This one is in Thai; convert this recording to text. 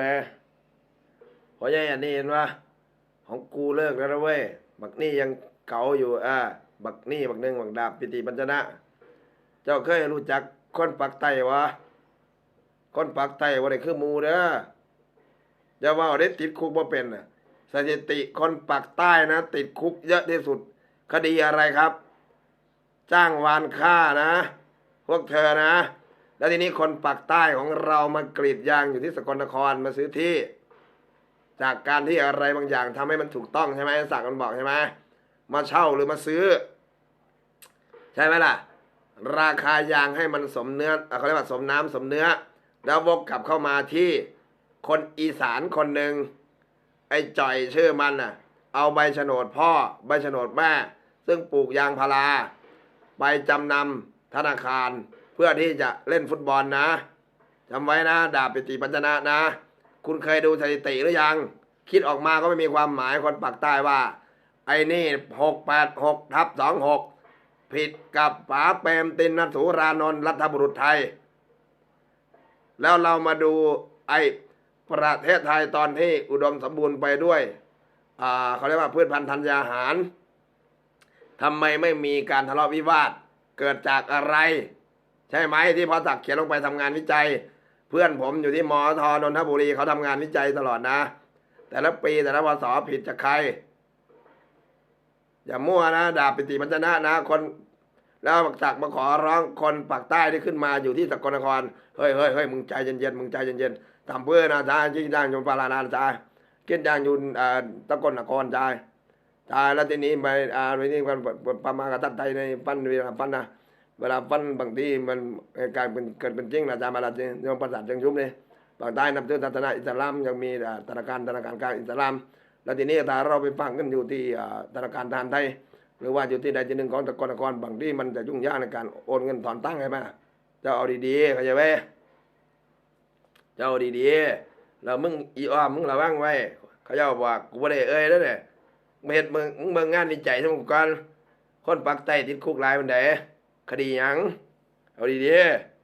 นะเพราะยังอันนี้เห็นว่าของกูเลิกแล้วนะเว้ย บักนี่ยังเก่าอยู่ อ่า บักนี่บักหนึ่งบักดาบปิติปัญจนะ เจ้าเคยรู้จักคนปักไตวะ คนปักไตว่าได้คือมูเด้ออย่าว่าได้ติดคุกบ่เป็นน่ะสถิติคนปักใต้นะ ติดคุกเยอะที่สุด คดีอะไรครับ จ้างวานฆ่านะ พวกเธอนะ แล้วทีนี้คนปากใต้ของเรามากรีดยางอยู่ที่สกลนครมาซื้อที่ จากการที่อะไรบางอย่างทำให้มันถูกต้องใช่ไหมสั่งมันบอกใช่ไหมมาเช่าหรือมาซื้อ ใช่ไหมล่ะ ราคายางให้มันสมเนื้อเอ่อเขาเรียกว่าสมน้ำสมเนื้อ แล้ววกกลับเข้ามาที่คนอีสานคนหนึ่งไอ้จ่อยชื่อมันน่ะ เอาใบโฉนดพ่อใบโฉนดแม่ ซึ่งปลูกยางพารา ไปจำนำธนาคาร เพื่อที่จะเล่นฟุตบอลนะจำไว้นะดาบปิติปัญจนะนะ คุณเคยดูสถิติหรือยัง คิดออกมาก็ไม่มีความหมายคนปากใต้ว่า ไอ้นี่หกแปดหกทับสองหกผิดกับป๋าเปรมตินนสูรานนท์รัฐบุรุษไทย แล้วเรามาดูไอ้ประเทศไทยตอนที่อุดมสมบูรณ์ไปด้วยเขาเรียกว่าพืชพันธุ์ธัญญาหารทำไมไม่มีการทะเลาะวิวาท เกิดจากอะไร ใช่ไหมที่พอสักดิ์เขียนลงไปทำงานวิจัย เพื่อนผมอยู่ที่มอทนนทบุรีเขาทำงานวิจัยตลอดนะ แต่ละปีแต่ละพศผิดจากใคร อย่ามั่วนะดาบปิติมัญชนะนะ คน แล้วจากมาขอร้องคนปากใต้ที่ขึ้นมาอยู่ที่สกลนครเฮ้ยเฮ้ยเฮ้ยมึงใจเย็นๆมึงใจเย็นๆทำเพื่อนะจ้าจริงจังอยู่ปารานาจ้ากินจังอยู่ตะกลนครจ้าตายแล้วทีนี้ไปอ่าไปนี่มันประมาณกับตัดไทยในปั้นเวลาปั้นนะ เวลาปั้นบางทีมันกลายเป็นเกิดเป็นจริงนะจามาลาจริงยมประสาทจังชุบเลยบางใต้นับถือศาสนาอิสลามยังมีธนาคารธนาคารกลางอิสลาม แล้วทีนี้ถ้าเราไปฟังกันอยู่ที่ธนาคารทารไทยหรือว่าอยู่ที่ใดที่หนึ่งของตะกอนตะกอนบางที่มันจะยุ่งยากในการโอนเงินถอนตั้งให้ไหมจะเอาดีๆเข้าใจไหมจะเอาดีๆแล้วมึงอีอ้อมมึงระวังไว้เขาเจ้าบอกกูไม่ได้เอ้ยแล้วเนี่ยเม็ดมึงมึงงงานวิจัยทั้งหมดก่อนคนปักใต้ติดคุกหลายมันได คดียังเอาดีๆ